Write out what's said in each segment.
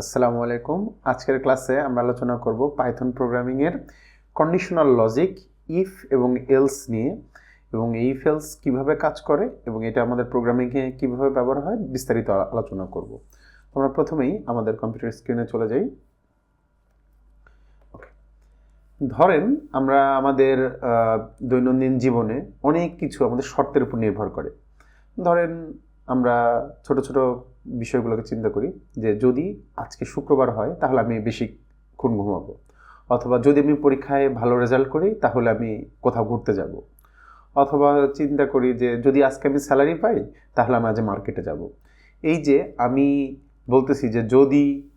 আসসালামু আলাইকুম। আজকের ক্লাসে আমরা আলোচনা করব পাইথন প্রোগ্রামিংয়ের কন্ডিশনাল লজিক ইফ এবং এলস নিয়ে এবং ইফ এলস কীভাবে কাজ করে এবং এটা আমাদের প্রোগ্রামিংয়ে কীভাবে ব্যবহার হয় বিস্তারিত আলোচনা করব। আমরা প্রথমেই আমাদের কম্পিউটার স্ক্রিনে চলে যাই। ধরেন আমরা আমাদের দৈনন্দিন জীবনে অনেক কিছু আমাদের শর্তের উপর নির্ভর করে। ধরেন আমরা ছোট ছোট বিষয়গুলোকে চিন্তা করি যে যদি আজকে শুক্রবার হয়, তাহলে আমি বেশিক্ষণ ঘুমাবো। অথবা যদি আমি পরীক্ষায় ভালো রেজাল্ট করি, তাহলে আমি কোথাও ঘুরতে যাব। অথবা চিন্তা করি যে যদি আজকে আমি স্যালারি পাই, তাহলে আমি আজ মার্কেটে যাব। এই যে আমি বলতেছি যে যদি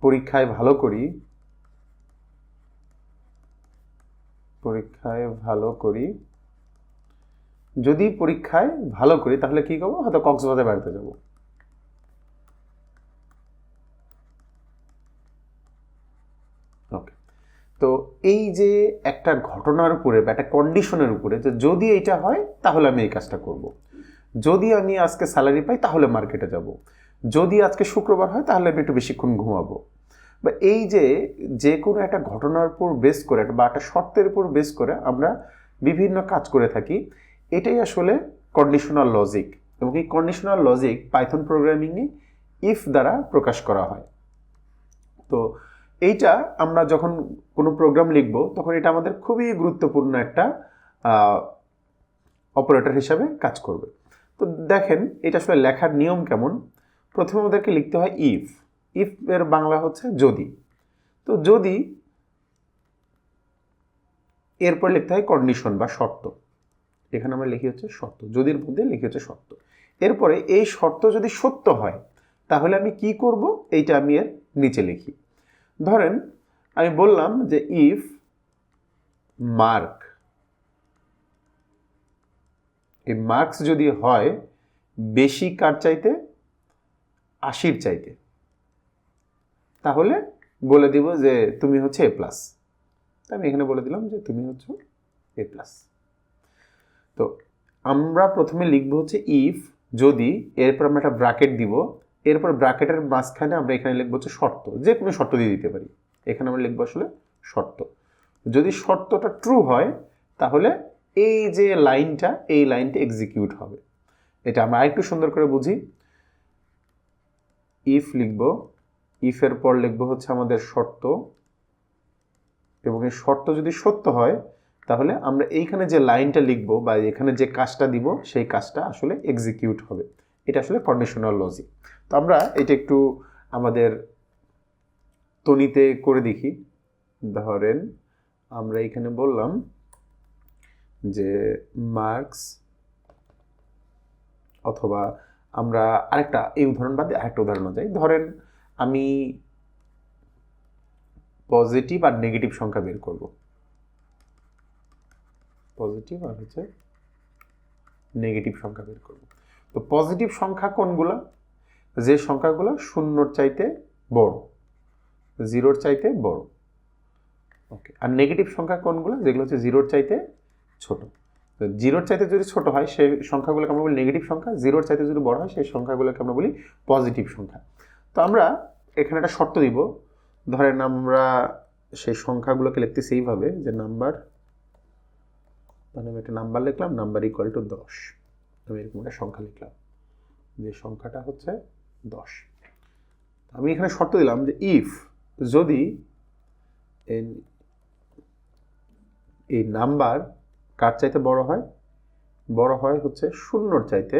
পরীক্ষায় ভালো করি, পরীক্ষায় ভালো করি যদি পরীক্ষায় ভালো করি, তাহলে কি করব? হয়তো কক্সবাজার বেড়াতে যাব। ওকে তো এই যে একটা ঘটনার উপরে বা একটা কন্ডিশনের উপরে যে যদি এইটা হয়, তাহলে আমি এই কাজটা করব। যদি আমি আজকে স্যালারি পাই, তাহলে মার্কেটে যাব। যদি আজকে শুক্রবার হয়, তাহলে আমি একটু বেশিক্ষণ ঘুমাবো। বা এই যে যে কোনো একটা ঘটনার উপর বেস করে, বা একটা শর্তের উপর বেস করে আমরা বিভিন্ন কাজ করে থাকি। এটাই আসলে কন্ডিশনাল লজিক এবং এই কন্ডিশনাল লজিক পাইথন প্রোগ্রামিংয়ে ইফ দ্বারা প্রকাশ করা হয়। তো এইটা আমরা যখন কোনো প্রোগ্রাম লিখব, তখন এটা আমাদের খুবই গুরুত্বপূর্ণ একটা অপারেটর হিসাবে কাজ করবে। তো দেখেন, এটা আসলে লেখার নিয়ম কেমন? প্রথমে আমাদেরকে লিখতে হয় ইফ ইফ এর বাংলা হচ্ছে যদি। তো যদি এরপর লিখতে হয় কন্ডিশন বা শর্ত। এখানে আমরা লিখি হচ্ছে শর্ত যদির মধ্যে লিখি হচ্ছে শর্ত এরপরে এই শর্ত যদি সত্য হয়, তাহলে আমি কি করব? এইটা আমি এর নিচে লিখি। ধরেন, আমি বললাম যে ইফ মার্ক এই মার্কস যদি হয়, বেশি কার চাইতে? আশির চাইতে। তাহলে বলে দিব যে তুমি হচ্ছে এ প্লাস আমি এখানে বলে দিলাম যে তুমি হচ্ছে এ প্লাস তো আমরা প্রথমে লিখব হচ্ছে ইফ যদি, এরপর আমরা একটা ব্র্যাকেট দিব, এরপর ব্র্যাকেটের মাঝখানে আমরা এখানে লিখব হচ্ছে শর্ত যে কোনো শর্ত দিয়ে দিতে পারি। এখানে আমরা লিখব আসলে শর্ত। যদি শর্তটা ট্রু হয়, তাহলে এই যে লাইনটা, এই লাইনটা এক্সিকিউট হবে। এটা আমরা আরেকটু সুন্দর করে বুঝি। ইফ লিখব ইফের পর লিখব হচ্ছে আমাদের শর্ত, এবং এই শর্ত যদি সত্য হয় তাহলে আমরা এইখানে যে লাইনটা লিখব বা এখানে যে কাজটা দিব, সেই কাজটা আসলে এক্সিকিউট হবে। এটা আসলে কন্ডিশনাল লজিক তো আমরা এটা একটু আমাদের তনিতে করে দেখি। ধরেন আমরা এখানে বললাম যে মার্কস অথবা আমরা আরেকটা, এই উদাহরণ বাদে আরেকটা উদাহরণ যাই। ধরেন আমি পজিটিভ আর নেগেটিভ সংখ্যা বের করব। পজিটিভ আর হচ্ছে নেগেটিভ সংখ্যা বের করব। তো পজিটিভ সংখ্যা কোনগুলো? যে সংখ্যাগুলো শূন্যর চাইতে বড়। জিরোর চাইতে বড়। ওকে আর নেগেটিভ সংখ্যা কোনগুলো? যেগুলো হচ্ছে জিরোর চাইতে ছোট। তো জিরোর চাইতে যদি ছোট হয়, সেই সংখ্যাগুলোকে আমরা বলি নেগেটিভ সংখ্যা। জিরোর চাইতে যদি বড় হয়, সেই সংখ্যাগুলোকে আমরা বলি পজিটিভ সংখ্যা। তো আমরা এখানে একটা শর্ত দিব। ধরেন আমরা সেই সংখ্যাগুলোকে লিখতেছি এইভাবে যে নাম্বার মানে আমি একটা নাম্বার লিখলাম, নাম্বার ইকুয়াল টু দশ। আমি এরকম একটা সংখ্যা লিখলাম। যে সংখ্যাটা হচ্ছে দশ। আমি এখানে শর্ত দিলাম যে ইফ যদি এই নাম্বার কার চাইতে বড় হয়? বড় হয় হচ্ছে শূন্যর চাইতে।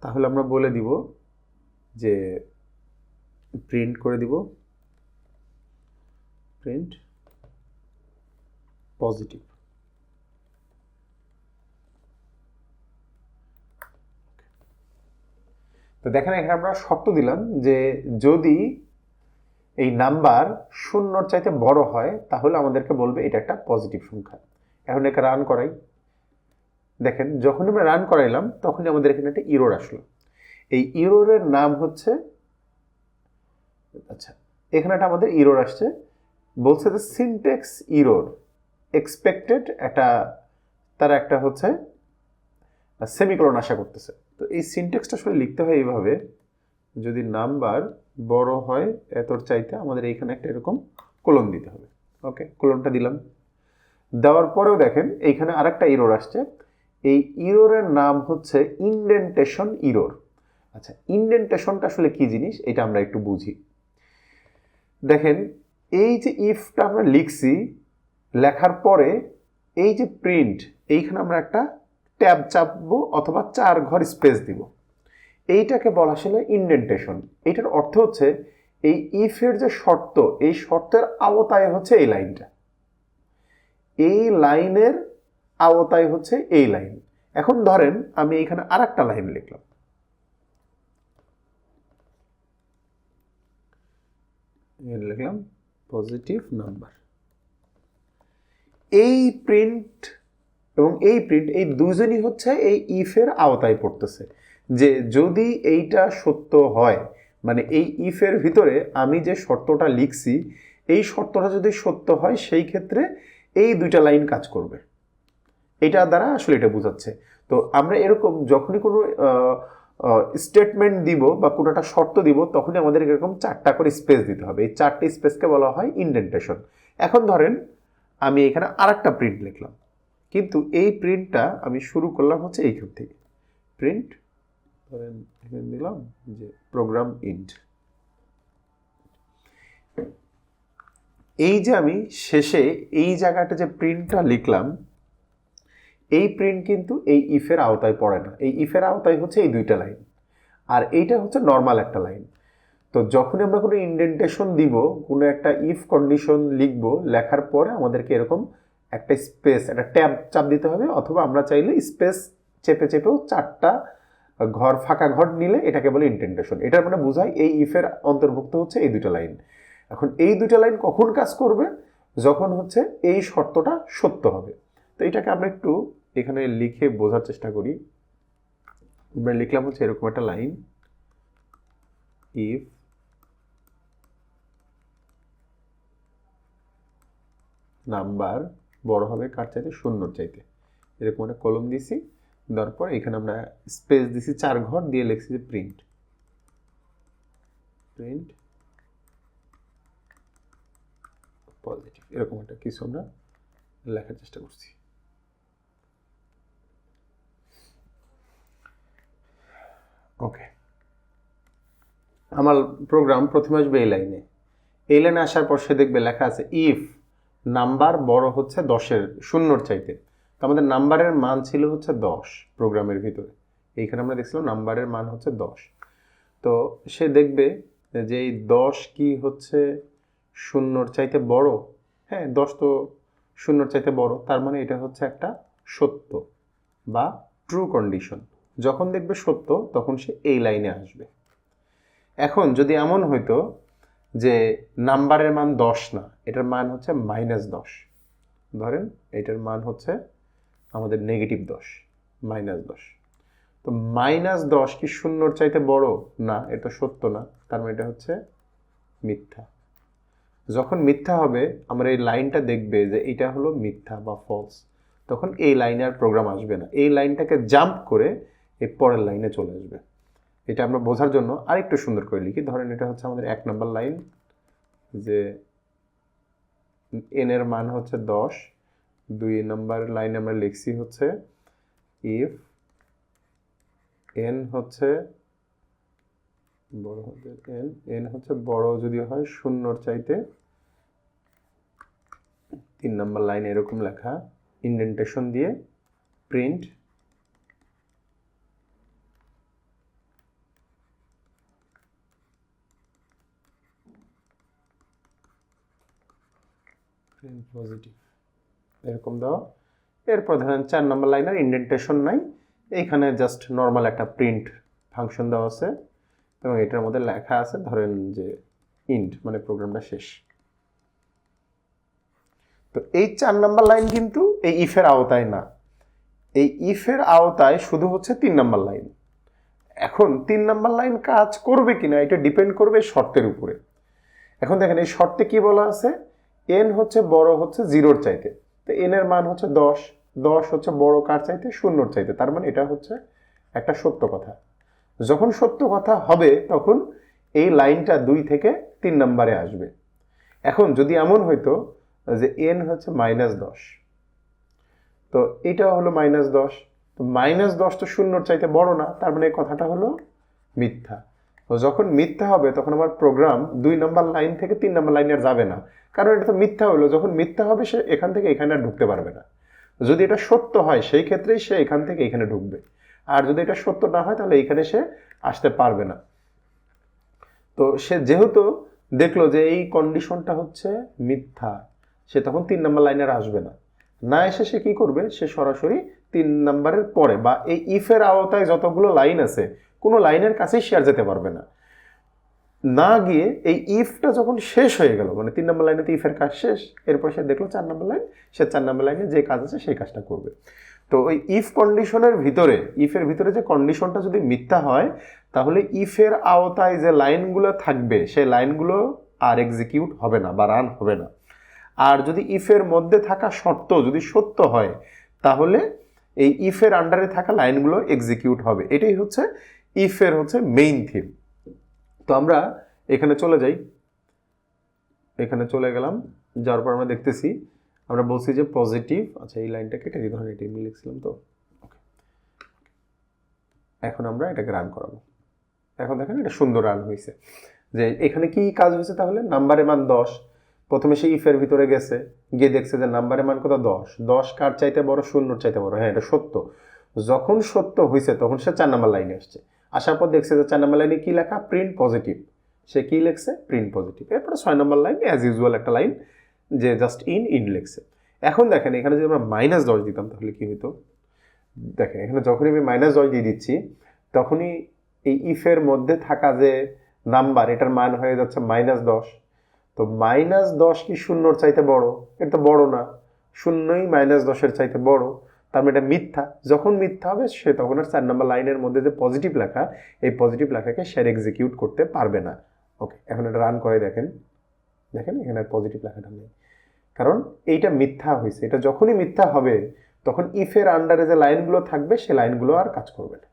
তাহলে আমরা বলে দিব যে প্রিন্ট করে দিব। প্রিন্ট পজিটিভ তো দেখেন, এখানে আমরা শর্ত দিলাম যে যদি এই নাম্বার শূন্যর চাইতে বড় হয়, তাহলে আমাদেরকে বলবে এটা একটা পজিটিভ সংখ্যা। এখন একে রান করাই। দেখেন যখন আমরা রান করাইলাম, তখনই আমাদের এখানে একটা ইরোর আসলো। এই ইরোরের নাম হচ্ছে আচ্ছা এখানে একটা আমাদের ইরোর আসছে। বলছে যে সিনটেক্স ইরোর এক্সপেক্টেড একটা, তার একটা হচ্ছে সেমিকলন আশা করতেছে। তো এই সিনটেক্সটা আসলে লিখতে হয় এইভাবে, যদি নাম্বার বড় হয় এতর চাইতে আমাদের এইখানে একটা এরকম কোলন দিতে হবে। ওকে কোলনটা দিলাম। দেওয়ার পরেও দেখেন, এইখানে আরেকটা ইরোর আসছে। এই ইরোরের নাম হচ্ছে ইন্ডেন্টেশন ইরোর আচ্ছা ইন্ডেন্টেশনটা আসলে কি জিনিস? এটা আমরা একটু বুঝি। দেখেন, এই যে ইফটা আমরা লিখছি, লেখার পরে এই যে প্রিন্ট এইখানে আমরা একটা ট্যাব চাপবো অথবা চার ঘর স্পেস দিব। এইটাকে বলা আসলে ইন্ডেন্টেশন এইটার অর্থ হচ্ছে এই ইফের যে শর্ত, এই শর্তের আওতায় হচ্ছে এই লাইনটা। এই লাইনের আওতায় হচ্ছে এই লাইন। এখন ধরেন আমি এখানে আর একটা লাইন লিখলাম। লিখলাম পজিটিভ নাম্বার এই প্রিন্ট এবং এই প্রিন্ট এই দুজনই হচ্ছে এই ইফের আওতায় পড়তেছে। যে যদি এইটা সত্য হয় মানে এই ইফের ভিতরে আমি যে শর্তটা লিখছি, এই শর্তটা যদি সত্য হয়, সেই ক্ষেত্রে এই দুইটা লাইন কাজ করবে। এটা দ্বারা আসলে এটা বোঝাচ্ছে। তো আমরা এরকম যখনই কোনো স্টেটমেন্ট দিব বা কোনো একটা শর্ত দিব, তখনই আমাদের এরকম চারটা করে স্পেস দিতে হবে। এই চারটে স্পেসকে বলা হয় ইন্ডেন্টেশন এখন ধরেন, আমি এখানে আরেকটা প্রিন্ট লিখলাম। কিন্তু এই প্রিন্টটা আমি শুরু করলাম হচ্ছে এইখান থেকে। প্রিন্ট ধরেন এখানে দিলাম যে প্রোগ্রাম ইন্ট এই যে আমি শেষে এই জায়গাটা যে প্রিন্টটা লিখলাম, এই প্রিন্ট কিন্তু এই ইফের আওতায় পড়ে না। এই ইফের আওতায় হচ্ছে এই দুইটা লাইন আর এইটা হচ্ছে নর্মাল একটা লাইন তো যখনই আমরা কোনো ইন্ডেন্টেশন দিব, কোনো একটা ইফ কন্ডিশন লিখব, লেখার পরে আমাদেরকে এরকম একটা স্পেস একটা ট্যাব চাপ দিতে হবে, অথবা আমরা চাইলে স্পেস চেপে চেপেও চারটা ঘর, ফাঁকা ঘর নিলে এটাকে বলে ইন্টেন্টেশন এটার মানে বোঝায় এই ইফের অন্তর্ভুক্ত হচ্ছে এই দুটো লাইন এখন এই দুটো লাইন কখন কাজ করবে? যখন হচ্ছে এই শর্তটা সত্য হবে। তো এটাকে আমরা একটু এখানে লিখে বোঝার চেষ্টা করি। আমরা লিখলাম হচ্ছে এরকম একটা লাইন ইফ নাম্বার বড় হবে কার চাইতে? শূন্যর চাইতে। এরকম একটা কলম দিছি, দেওয়ার পর এখানে আমরা স্পেস দিছি চার ঘর, দিয়ে লিখছি যে প্রিন্ট প্রিন্ট পজিটিভ এরকম একটা কিছু আমরা লেখার চেষ্টা করছি। ওকে আমার প্রোগ্রাম প্রথমে আসবে এই লাইনে এই লাইনে আসার পর সে দেখবে লেখা আছে ইফ নাম্বার বড় হচ্ছে দশের, শূন্যর চাইতে। তো আমাদের নাম্বারের মান ছিল হচ্ছে দশ প্রোগ্রামের ভিতরে। এইখানে আমরা দেখছিলাম নাম্বারের মান হচ্ছে দশ। তো সে দেখবে যে এই দশ কি হচ্ছে শূন্যর চাইতে বড়? হ্যাঁ দশ তো শূন্যর চাইতে বড়, তার মানে এটা হচ্ছে একটা সত্য বা ট্রু কন্ডিশন যখন দেখবে সত্য, তখন সে এই লাইনে আসবে। এখন যদি এমন হইতো যে নাম্বারের মান দশ না, এটার মান হচ্ছে মাইনাস দশ। ধরেন এটার মান হচ্ছে আমাদের নেগেটিভ দশ মাইনাস দশ। তো মাইনাস দশ কি শূন্যর চাইতে বড়? না এটা সত্য না, তার মানে এটা হচ্ছে মিথ্যা। যখন মিথ্যা হবে, আমরা এই লাইনটা দেখবে যে এটা হলো মিথ্যা বা ফলস তখন এই লাইনে আর প্রোগ্রাম আসবে না। এই লাইনটাকে জাম্প করে এই পরের লাইনে চলে আসবে। এটা আমরা বোঝার জন্য আরেকটু সুন্দর করে লিখি। ধরেন এটা হচ্ছে আমাদের এক নম্বর লাইন, যে এন এর মান হচ্ছে দশ। দুই নম্বর লাইন আমরা লিখছি হচ্ছে ইফ এন হচ্ছে বড় হচ্ছে এন এন হচ্ছে বড় যদি হয় শূন্যর চাইতে। তিন নম্বর লাইন এরকম লেখা। ইন্ডেন্টেশন দিয়ে প্রিন্ট পজিটিভ এরকম দেওয়া এরপর ধরেন চার নম্বর লাইনের ইন্ডেন্টেশন নাই। এইখানে জাস্ট নর্মাল একটা প্রিন্ট ফাংশন দেওয়া আছে। এবং এটার মধ্যে লেখা আছে ধরেন যে ইন্ট মানে প্রোগ্রামটা শেষ। তো এই চার নাম্বার লাইন কিন্তু এই ইফের আওতায় না। এই ইফের আওতায় শুধু হচ্ছে তিন নাম্বার লাইন এখন তিন নাম্বার লাইন কাজ করবে কিনা, এটা ডিপেন্ড করবে শর্তের উপরে। এখন দেখেন এই শর্তে কি বলা আছে? এন হচ্ছে বড় হচ্ছে জিরোর চাইতে। তো এন এর মান হচ্ছে দশ। দশ হচ্ছে বড় কার চাইতে? শূন্যর চাইতে। তার মানে এটা হচ্ছে একটা সত্য কথা। যখন সত্য কথা হবে, তখন এই লাইনটা দুই থেকে তিন নম্বরে আসবে। এখন যদি এমন হইতো যে এন হচ্ছে মাইনাস দশ, তো এটা হলো মাইনাস দশ। তো মাইনাস দশ তো শূন্যর চাইতে বড় না, তার মানে এই কথাটা হলো মিথ্যা। যখন মিথ্যা হবে, তখন আমার প্রোগ্রাম দুই নম্বর লাইন থেকে তিন নম্বর লাইনে আর যাবে না। কারণ এটা তো মিথ্যা হলো, যখন মিথ্যা হবে সে এখান থেকে এখানে আর ঢুকতে পারবে না। যদি এটা সত্য হয়, সেই ক্ষেত্রেই সে এখান থেকে এখানে ঢুকবে। আর যদি এটা সত্য না হয়, তাহলে এইখানে সে আসতে পারবে না। তো সে যেহেতু দেখল যে এই কন্ডিশনটা হচ্ছে মিথ্যা, সে তখন তিন নম্বর লাইনে আসবে না। না এসে সে কি করবে? সে সরাসরি তিন নম্বরের পরে বা এই ইফের আওতায় যতগুলো লাইন আছে, কোনো লাইনের কাছেই শেয়ার যেতে পারবে না। না গিয়ে এই ইফটা যখন শেষ হয়ে গেল মানে তিন নম্বর লাইনে তো ইফের কাজ শেষ, এরপর সে দেখল চার নম্বর লাইন, সে চার নম্বর লাইনে যে কাজ আছে সেই কাজটা করবে। তো ওই ইফ কন্ডিশনের ভিতরে, ইফের ভিতরে যে কন্ডিশনটা যদি মিথ্যা হয়, তাহলে ইফের আওতায় যে লাইনগুলো থাকবে, সেই লাইনগুলো আর এক্সিকিউট হবে না বা রান হবে না। আর যদি ইফের মধ্যে থাকা শর্ত যদি সত্য হয়, তাহলে এই ইফের আন্ডারে থাকা লাইনগুলো এক্সিকিউট হবে। এটাই হচ্ছে ইফের হচ্ছে মেইন থিম তো আমরা এখানে চলে যাই। এখানে চলে গেলাম, যাওয়ার পর আমরা দেখতেছি, আমরা বলছি যে পজিটিভ আচ্ছা এই লাইনটা কেটে দিই ধরেন, এটি লিখছিলাম তো। এখন আমরা এটাকে রান করাবো। এখন দেখেন এটা সুন্দর রান হয়েছে। যে এখানে কি কাজ হয়েছে তাহলে? নাম্বারের মান দশ। প্রথমে সে ইফের ভিতরে গেছে, গিয়ে দেখছে যে নাম্বারের মান কত? দশ। দশ কার চাইতে বড়? শূন্যর চাইতে বড়। হ্যাঁ এটা সত্য। যখন সত্য হয়েছে তখন সে চার নাম্বার লাইনে আসছে। আসার পর দেখছে যে চার নাম্বার লাইনে কি লেখা? প্রিন্ট পজিটিভ সে কি লিখছে? প্রিন্ট পজিটিভ এরপরে ছয় নম্বর লাইন অ্যাজ ইউজুয়াল একটা লাইন যে জাস্ট ইন ইন লিখছে। এখন দেখেন, এখানে যদি আমরা মাইনাস দশ দিতাম, তাহলে কি হতো দেখেন, এখানে যখনই আমি মাইনাস দশ দিয়ে দিচ্ছি, তখনই এই ইফের মধ্যে থাকা যে নাম্বার এটার মান হয়ে যাচ্ছে মাইনাস দশ। তো মাইনাস দশ কি শূন্যর চাইতে বড়? এটা তো বড় না। শূন্যই মাইনাস দশের চাইতে বড়। তার মানে এটা মিথ্যা। যখন মিথ্যা হবে, সে তখন আর চার নম্বর লাইনের মধ্যে যে পজিটিভ লেখা, এই পজিটিভ লেখাকে সে এক্সিকিউট করতে পারবে না। ওকে এখন এটা রান করে দেখেন। দেখেন, এখানে আর পজিটিভ লেখাটা নেই। কারণ এইটা মিথ্যা হয়েছে। এটা যখনই মিথ্যা হবে, তখন ইফের আন্ডারে যে লাইনগুলো থাকবে, সে লাইনগুলো আর কাজ করবে না।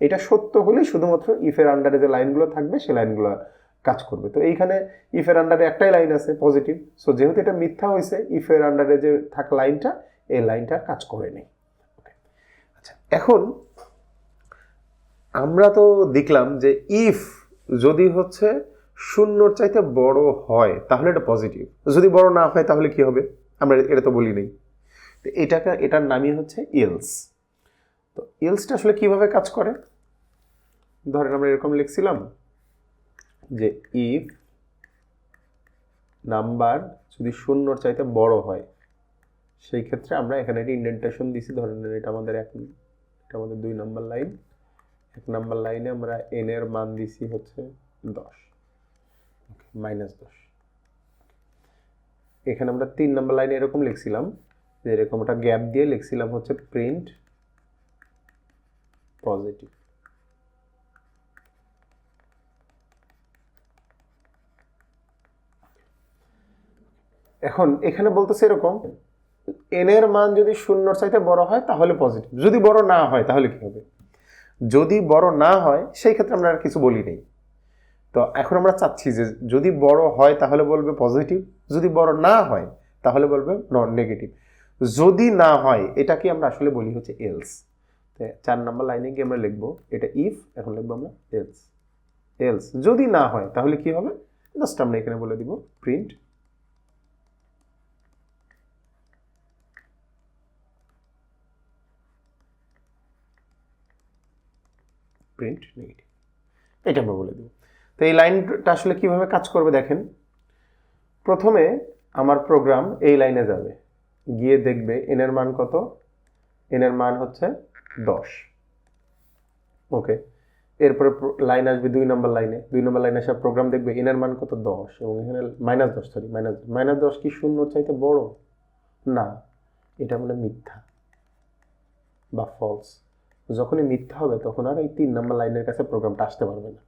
এটা সত্য হলেই শুধুমাত্র ইফের আন্ডারে যে লাইনগুলো থাকবে, সে লাইনগুলো কাজ করবে। তো এইখানে ইফের আন্ডারে একটাই লাইন আছে পজিটিভ সো যেহেতু এটা মিথ্যা হয়েছে ইফের আন্ডারে যে থাকা লাইনটা এই লাইনটা কাজ করে নেই। আচ্ছা এখন আমরা তো দেখলাম যে ইফ যদি হচ্ছে শূন্যর চাইতে বড় হয়, তাহলে এটা পজিটিভ যদি বড় না হয়, তাহলে কি হবে? আমরা এটা তো বলি নেই। তো এটাকে, এটার নামই হচ্ছে ইলস তো ইলসটা আসলে কীভাবে কাজ করে? ধরেন আমরা এরকম লিখছিলাম যে ইফ নাম্বার যদি শূন্যর চাইতে বড় হয়, সেই ক্ষেত্রে আমরা এখানে একটা ইন্ডেন্টেশন দিছি। ধরেন এটা আমাদের এক, এটা আমাদের দুই নাম্বার লাইন এক নাম্বার লাইনে আমরা এন এর মান দিছি হচ্ছে দশ। মাইনাস দশ। এখানে আমরা তিন নাম্বার লাইনে এরকম লিখছিলাম, যে এরকম একটা গ্যাপ দিয়ে লিখছিলাম হচ্ছে প্রিন্ট পজিটিভ এখন এখানে বলতেছে এরকম এন এর মান যদি শূন্যর চাইতে বড় হয় তাহলে পজিটিভ যদি বড় না হয় তাহলে কি হবে? যদি বড় না হয়, সেই ক্ষেত্রে আমরা আর কিছু বলি নেই। তো এখন আমরা চাচ্ছি যে যদি বড় হয় তাহলে বলবে পজিটিভ যদি বড় না হয় তাহলে বলবে নন নেগেটিভ যদি না হয়, এটাকে আমরা আসলে বলি হচ্ছে এলস চার নম্বর লাইনে গিয়ে আমরা লিখব, এটা ইফ এখন লিখব আমরা এলস এলস যদি না হয় তাহলে কি হবে? জাস্ট আমরা এখানে বলে দিব প্রিন্ট প্রিন্ট নেগেটিভ এটা আমরা বলে দেব। তো এই লাইনটা আসলে কীভাবে কাজ করবে দেখেন। প্রথমে আমার প্রোগ্রাম এই লাইনে যাবে। গিয়ে দেখবে এনের মান কত? এনের মান হচ্ছে দশ। ওকে। এরপরে লাইন আসবে দুই নম্বর লাইনে দুই নম্বর লাইনে আসা প্রোগ্রাম দেখবে এনের মান কত? দশ। এবং এখানে মাইনাস দশ সরি মাইনাস মাইনাস দশ কি শূন্য চাইতে বড়? না। এটা মানে মিথ্যা বা ফলস যখনই মিথ্যা হবে, তখন আর এই তিন নম্বর লাইনের কাছে প্রোগ্রামটা আসতে পারবে না।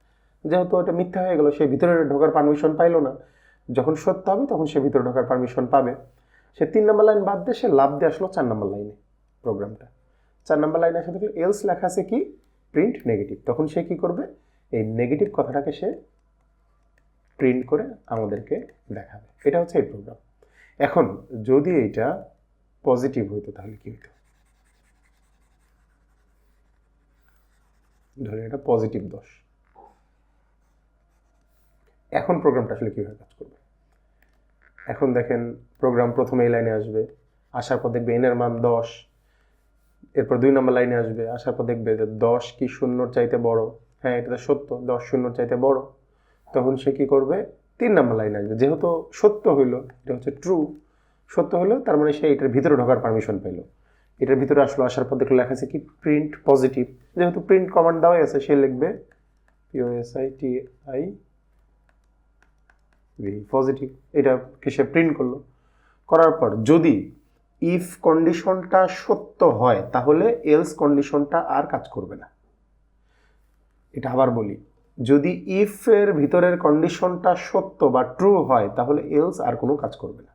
যেহেতু এটা মিথ্যা হয়ে গেল, সে ভিতরে ঢোকার পারমিশন পাইলো না। যখন সত্য হবে, তখন সে ভিতরে ঢোকার পারমিশন পাবে। সে তিন নম্বর লাইন বাদ দিয়ে সে লাভ দিয়ে আসলো চার নম্বর লাইনে প্রোগ্রামটা। চার নম্বর লাইনে আসে দেখলে এলস লেখা আছে কি? প্রিন্ট নেগেটিভ তখন সে কি করবে? এই নেগেটিভ কথাটাকে সে প্রিন্ট করে আমাদেরকে দেখাবে। এটা হচ্ছে এই প্রোগ্রাম এখন যদি এটা পজিটিভ হইতো, তাহলে কি হইতো? ধরে এটা পজিটিভ দশ এখন প্রোগ্রামটা আসলে কীভাবে কাজ করবে? এখন দেখেন প্রোগ্রাম প্রথমে এই লাইনে আসবে, আসার পর দেখবে এনের মান দশ, এরপর দুই নম্বর লাইনে আসবে, আসার পর দেখবে যে দশ কি শূন্যর চাইতে বড়? হ্যাঁ এটা তো সত্য, দশ শূন্যর চাইতে বড়। তখন সে কি করবে? তিন নম্বর লাইনে আসবে। যেহেতু সত্য হইল, এটা হচ্ছে ট্রু সত্য হলো তার মানে সে এটার ভিতরে ঢোকার পারমিশন পেল। এটার ভিতরে আসলো আসার পর দেখল লেখা আছে কি প্রিন্ট পজিটিভ যেহেতু প্রিন্ট কমান্ড দেওয়াই আছে, সে লিখবে পিওএসআই টি আই পজিটিভ এটাকে সে প্রিন্ট করল? করার পর যদি ইফ কন্ডিশনটা সত্য হয়, তাহলে এলস কন্ডিশনটা আর কাজ করবে না। এটা আবার বলি, যদি ইফের ভিতরের কন্ডিশনটা সত্য বা ট্রু হয়, তাহলে এলস আর কোনো কাজ করবে না।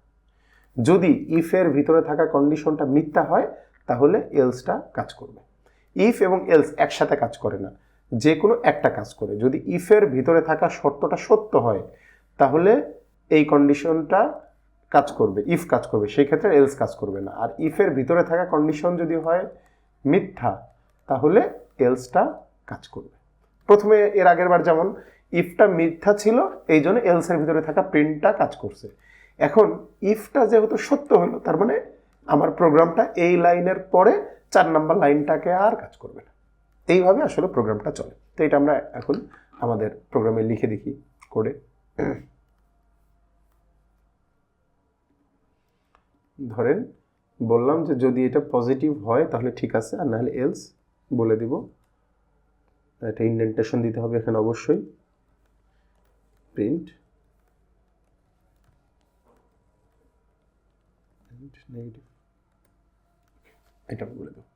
যদি ইফের ভিতরে থাকা কন্ডিশনটা মিথ্যা হয় তাহলে এলসটা কাজ করবে। ইফ এবং এলস একসাথে কাজ করে না। যে কোনো একটা কাজ করে। যদি ইফের ভিতরে থাকা শর্তটা সত্য হয়, তাহলে এই কন্ডিশনটা কাজ করবে। ইফ কাজ করবে। সেই ক্ষেত্রে এলস কাজ করবে না। আর ইফের ভিতরে থাকা কন্ডিশন যদি হয় মিথ্যা, তাহলে এলসটা কাজ করবে। প্রথমে এর আগের বার যেমন ইফটা মিথ্যা ছিল, এই জন্য এলসের ভিতরে থাকা প্রিন্টটা কাজ করছে। এখন ইফটা যেহেতু সত্য হলো, তার মানে আমার প্রোগ্রামটা এই লাইনের পরে চার নাম্বার লাইনটাকে আর কাজ করবে না। এইভাবে আসলে প্রোগ্রামটা চলে। তো এটা আমরা এখন আমাদের প্রোগ্রামে লিখে দেখি করে ধরেন, বললাম যে যদি এটা পজিটিভ হয় তাহলে ঠিক আছে, আর নাহলে এলস বলে দিব। একটা ইন্ডেন্টেশন দিতে হবে এখানে অবশ্যই। প্রিন্ট নেগেটিভ এটা বলে দেবো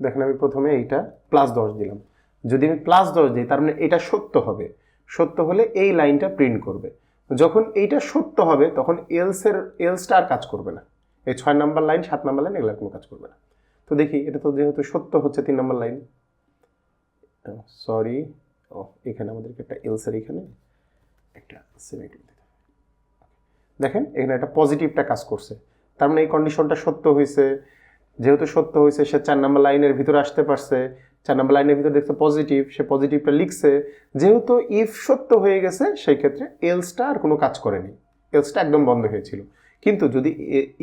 দেখেন আমি প্রথমে এইটা প্লাস দশ দিলাম। যদি আমি প্লাস দশ দিই, তার মানে এটা সত্য হবে। সত্য হলে এই লাইনটা প্রিন্ট করবে। যখন এইটা সত্য হবে, তখন এলসের এলসটা আর কাজ করবে না। এই ছয় নাম্বার লাইন সাত নাম্বার লাইন এগুলো কোনো কাজ করবে না। তো দেখি, এটা তো যেহেতু সত্য হচ্ছে তিন নাম্বার লাইন সরি ও, এখানে আমাদেরকে একটা এলসের এখানে একটা দেখেন, এখানে একটা পজিটিভটা কাজ করছে। তার মানে এই কন্ডিশনটা সত্য হয়েছে যেহেতু সত্য হয়েছে, সে চার নাম্বার লাইনের ভিতরে আসতে পারছে, চার নাম্বার লাইনের ভিতরে দেখতে পজিটিভ সে পজিটিভটা লিখছে। যেহেতু ইফ সত্য হয়ে গেছে, সেই ক্ষেত্রে এলসটা আর কোনো কাজ করেনি। এলসটা একদম বন্ধ হয়েছিল। কিন্তু যদি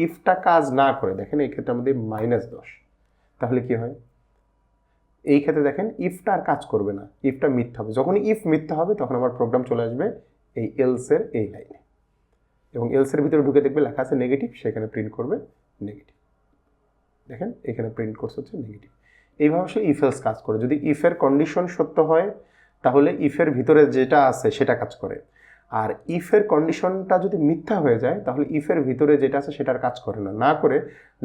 ইফটা কাজ না করে, দেখেন এই ক্ষেত্রে আমাদের মাইনাস দশ। তাহলে কি হয়? এই ক্ষেত্রে দেখেন ইফটা আর কাজ করবে না। ইফটা মিথ্যা হবে। যখনই ইফ মিথ্যা হবে, তখন আমার প্রোগ্রাম চলে আসবে এই এলসের এই লাইনে এবং এলসের ভিতরে ঢুকে দেখবে লেখা আছে নেগেটিভ সেখানে প্রিন্ট করবে নেগেটিভ দেখেন, এখানে প্রিন্ট করছে হচ্ছে নেগেটিভ এইভাবে সে ইফেলস কাজ করে। যদি ইফের কন্ডিশন সত্য হয়, তাহলে ইফের ভিতরে যেটা আছে, সেটা কাজ করে। আর ইফের কন্ডিশনটা যদি মিথ্যা হয়ে যায়, তাহলে ইফের ভিতরে যেটা আছে, সেটার কাজ করে না। না করে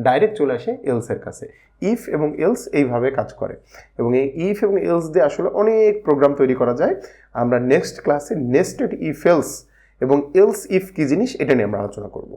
ডাইরেক্ট চলে আসে এলসের কাছে। ইফ এবং এলস এইভাবে কাজ করে। এবং এই ইফ এবং এলস দিয়ে আসলে অনেক প্রোগ্রাম তৈরি করা যায়। আমরা নেক্সট ক্লাসে নেস্টেড ইফ এলস এবং এলস ইফ কি জিনিস, এটা নিয়ে আমরা আলোচনা করব।